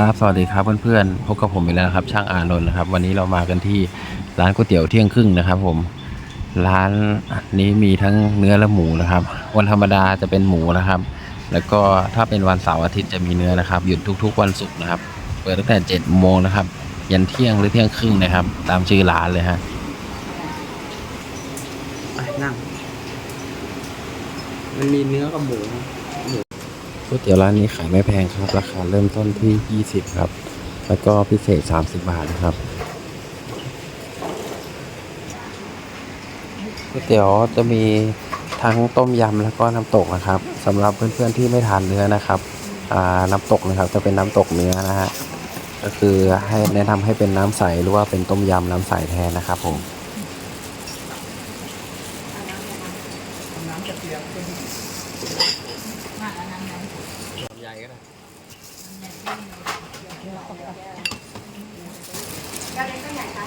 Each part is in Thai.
ครับสวัสดีครับเพื่อนๆพบกับผมอีกแล้วนะครับ ช่างอานนท์นะครับ วันนี้เรามากันที่ร้านก๋วยเตี๋ยวเที่ยงครึ่งนะครับ ผม ร้านนี้มีทั้งเนื้อและหมูนะครับ วันธรรมดาจะเป็นหมูนะครับ แล้วก็ถ้าเป็นวันเสาร์อาทิตย์จะมีเนื้อนะครับ หยุดทุก ๆ วันศุกร์นะครับ เปิดตั้งแต่7จ็ดโมงนะครับ ยันเที่ยงหรือเที่ยงครึ่งนะครับ ตามชื่อร้านเลยฮะนั่ง มันมีเนื้อกับหมู ก๋วยเตี๋ยวร้านนี้ขายไม่แพงครับ ราคาเริ่มต้นที่ 20 ครับ แล้วก็พิเศษ 30 บาทนะครับก๋วยเตี๋ยวจะมีทั้งต้มยำแล้วก็น้ำตกนะครับสำหรับเพื่อนๆที่ไม่ทานเนื้อนะครับน้ำตกนะครับจะเป็นน้ำตกเนื้อนะฮะก็คือให้แนะนำให้เป็นน้ำใสหรือว่าเป็นต้มยำน้ำใสแทนนะครับผม ใหญ่ก็ได้แก้วเล็กก็ใหญ่ค่ะ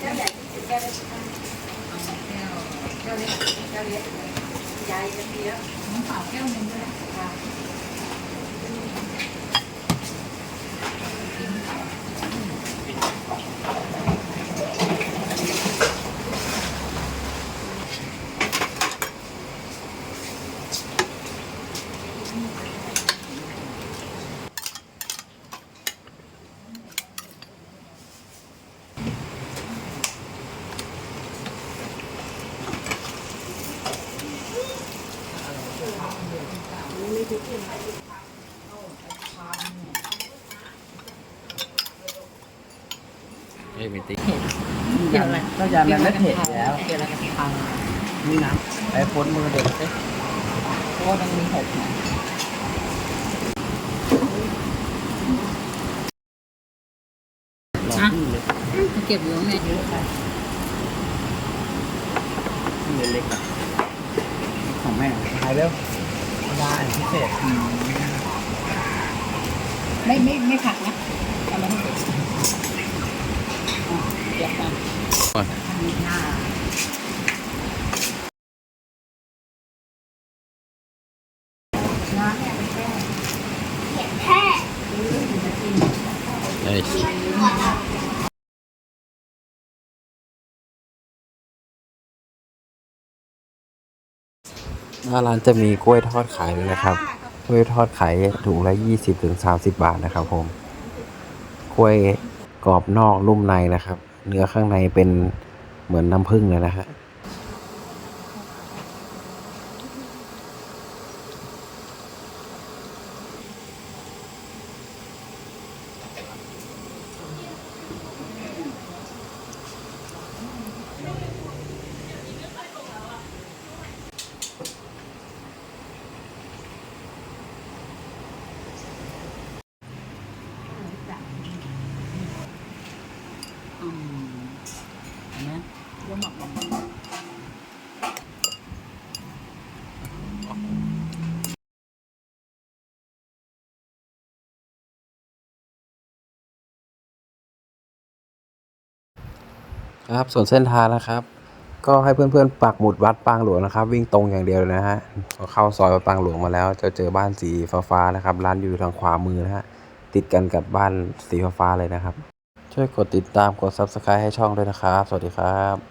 แก้วใหญ่ที่สุดแก้วเล็กค่แก้วเล็กแก้วเล็กใหญ่กันเยอะน้ำเปล่าแก้วหนึ่งด้วย เอ้ยมีติ๊กยำก็ยำมันไม่เผ็ดแล้วเดี๋ยวเราจะทำนี่นะไอ้พ้นมือเด็กสิเพราะว่ามันมีหกนะเก็บอยู่ไงเยอะไปเล็กๆของแม่ขายเร็ว ได้พิเศษไม่ไม่ไม่ผักนะเอามาให้เด็กอะเดี๋ยวกันก่อนมีหน้าเอ้ย หน้าร้านจะมีกล้วยทอดขายเลยนะครับ กล้วยทอดขายถุงละ 20ถึง30 บาทนะครับผม กล้วยกรอบนอกนุ่มในนะครับ เนื้อข้างในเป็นเหมือนน้ำผึ้งเลยนะฮะ อืมเห็นไหมเดี๋ยวหมักหมักหมัก ครับ ส่วนเส้นทางนะครับ ก็ให้เพื่อนๆปักหมุดวัดปางหลวงนะครับ วิ่งตรงอย่างเดียวนะฮะพอเข้าซอยวัดปางหลวงมาแล้ว จะเจอบ้านสีฟ้าๆนะครับ ร้านอยู่ทางขวามือนะฮะติดกันกับบ้านสีฟ้าเลยนะครับ ช่วยกดติดตามกด subscribe ให้ช่องด้วยนะครับ สวัสดีครับ